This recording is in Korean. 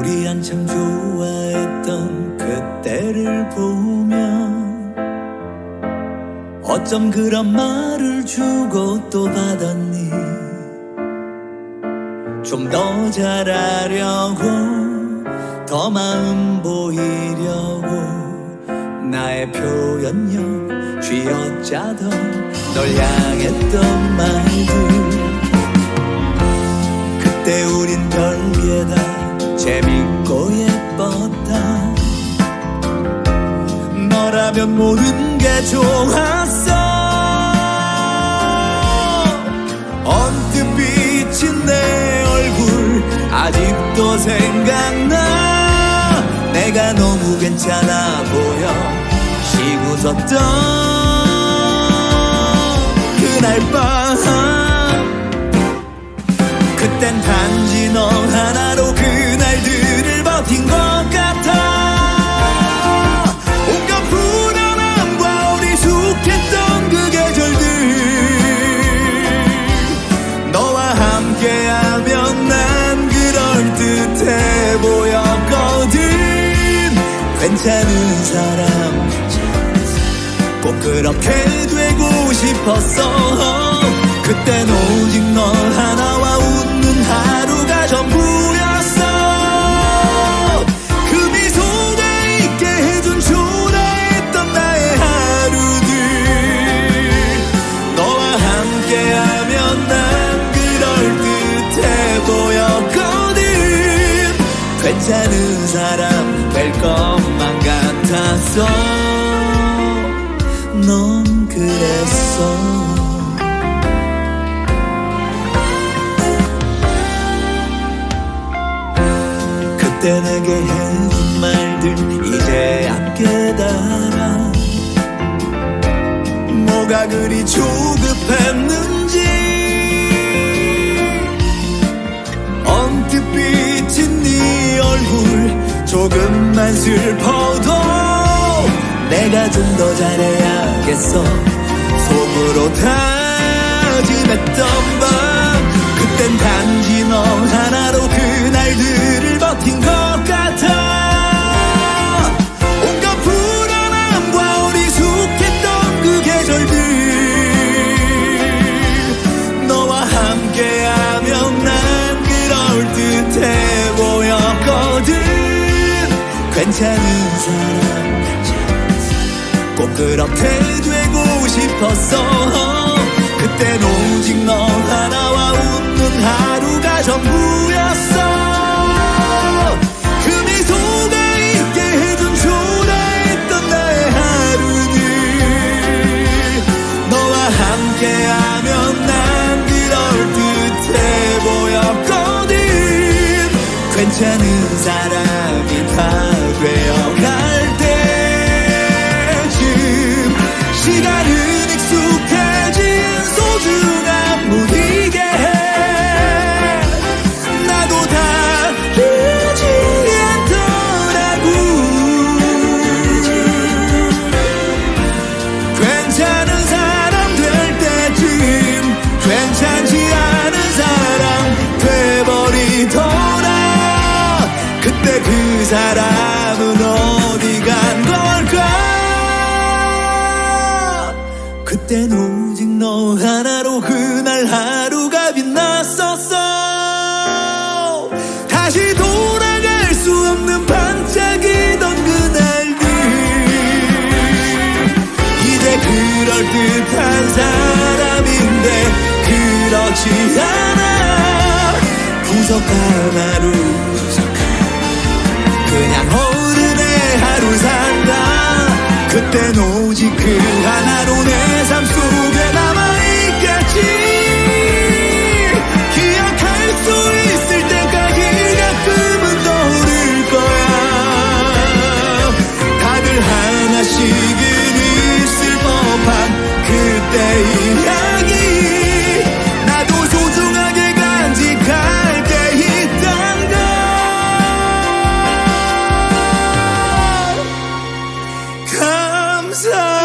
우리 한참 좋아했던 그때를 보면 어쩜 그런 말을 주고 또 받았니 좀 더 잘하려고 더 마음 보이려고 나의 표현력 쥐어짜던 널 향했던 말들. 그때 우린 별게 다 재밌고 예뻤다. 너라면 모든 게 좋았어 아직도 생각나. 내가 너무 괜찮아 보여 섰던 그날 밤 괜찮은 사람. 꼭 그렇게 되고 싶었어. 그땐 오직 너 하나와 웃는 하루가 전부였어. 그 미소가 있게 해준 초라했던 나의 하루들. 너와 함께하면 난 그럴 듯해 보였거든. 괜찮은 사람 될 것만 같았어 넌 그랬어. 그때 내게 해준 말들 이제야 깨달아. 뭐가 그리 조급했는지 조금만 슬퍼도 내가 좀 더 잘해야겠어. 속으로 다짐했던 밤 괜찮은 사람 꼭 그렇게 되고 싶었어. 그땐 오직 너 하나와 웃는 하루가 전부였어. 그 미소가 있게 해준 초라했던 나의 하루들. 너와 함께하면 난 그럴 듯해 보였거든. 괜찮은 땐 오직 너 하나로 그날 하루가 빛났었어. 다시 돌아갈 수 없는 반짝이던 그날들 이제 그럴듯한 사람인데 그렇지 않아. 구석한 하루 그냥 어른의 하루 산다. 그땐 감사